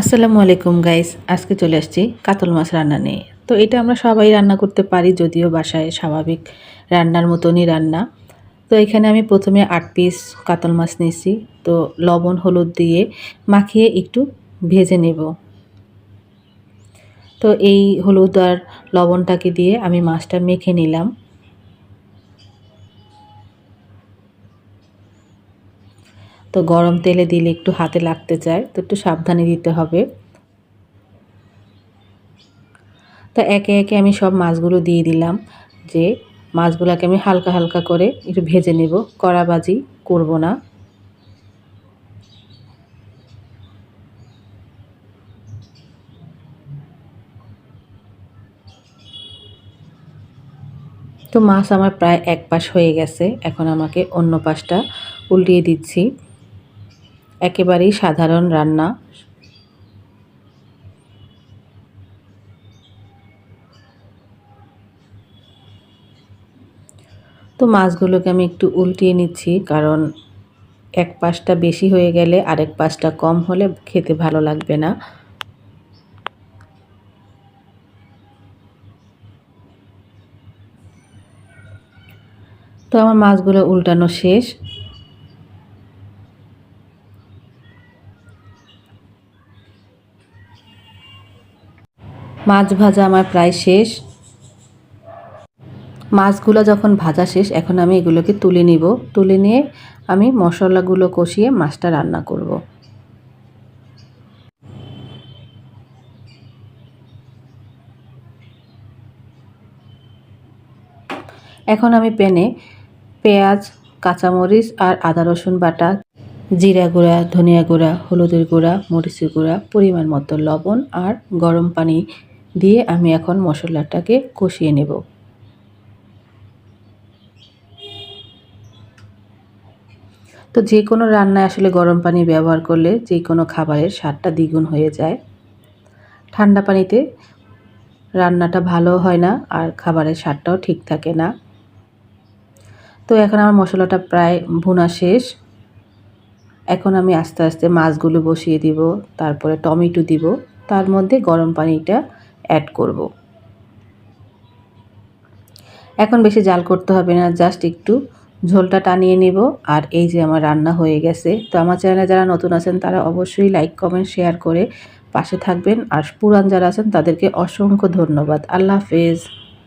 আসসালামু আলাইকুম গাইস আজকে চলে আসছি কাতল মাছ রান্না নিয়ে। তো এটা আমরা সবাই রান্না করতে পারি, যদিও বাসায় স্বাভাবিক রান্নার মতনই রান্না। তো এখানে আমি প্রথমে আট পিস কাতল মাছ নিয়েছি। তো লবণ, হলুদ দিয়ে মাখিয়ে একটু ভেজে নেব। তো এই হলুদ আর লবণটাকে দিয়ে আমি মাছটা মেখে নিলাম। তো গরম তেলে দিলে একটু হাতে লাগতে চায়, তো একটু সাবধানে দিতে হবে। তো একে একে আমি সব মাছগুলো দিয়ে দিলাম যে মাছগুলোকে আমি হালকা হালকা করে একটু ভেজে নেব কড়াবাজি করব না। তো মাছ আমার প্রায় এক পাশ হয়ে গেছে, এখন আমাকে অন্য পাশটা উল্টিয়ে দিচ্ছি। একেবারেই সাধারণ রান্না। তো মাছগুলোকে আমি একটু উল্টিয়ে নিচ্ছি, কারণ এক পাশটা বেশি হয়ে গেলে আরেক পাশটা কম হলে খেতে ভালো লাগবে না। তো আমার মাছগুলো উল্টানো শেষ। মাছ ভাজা আমার প্রায় শেষ। মাছগুলো যখন ভাজা শেষ, এখন আমি এগুলোকে তুলে নিব। তুলে নিয়ে আমি মশলাগুলো কষিয়ে মাছটা রান্না করব। এখন আমি প্যানে পেঁয়াজ, কাঁচামরিচ আর আদা, রসুন বাটা, জিরা গুঁড়া, ধনিয়া গুঁড়া, হলুদের গুঁড়া, মরিচের গুঁড়া, পরিমাণ মতো লবণ আর গরম পানি দিয়ে আমি এখন মশলাটাকে কষিয়ে নেব। তো যে কোনো রান্নায় আসলে গরম পানি ব্যবহার করলে যে কোনো খাবারের স্বাদটা দ্বিগুণ হয়ে যায়। ঠান্ডা পানিতে রান্নাটা ভালো হয় না আর খাবারের স্বাদটাও ঠিক থাকে না। তো এখন আমার মশলাটা প্রায় ভুনা শেষ। এখন আমি আস্তে আস্তে মাছগুলো বসিয়ে দিব, তারপরে টমেটো দিব। তার মধ্যে গরম পানিটা অ্যাড করব। এখন বেশি জাল করতে হবে না জাস্ট একটু ঝোলটা টানিয়ে নেব। আর এই যে আমার রান্না হয়ে গেছে, তো আমার চ্যানেলে যারা নতুন আছেন, তারা অবশ্যই লাইক কমেন্ট শেয়ার করে পাশে থাকবেন। আর পুরান যারা আছেন, তাদেরকে অসংখ্য ধন্যবাদ। আল্লাহ হাফেজ।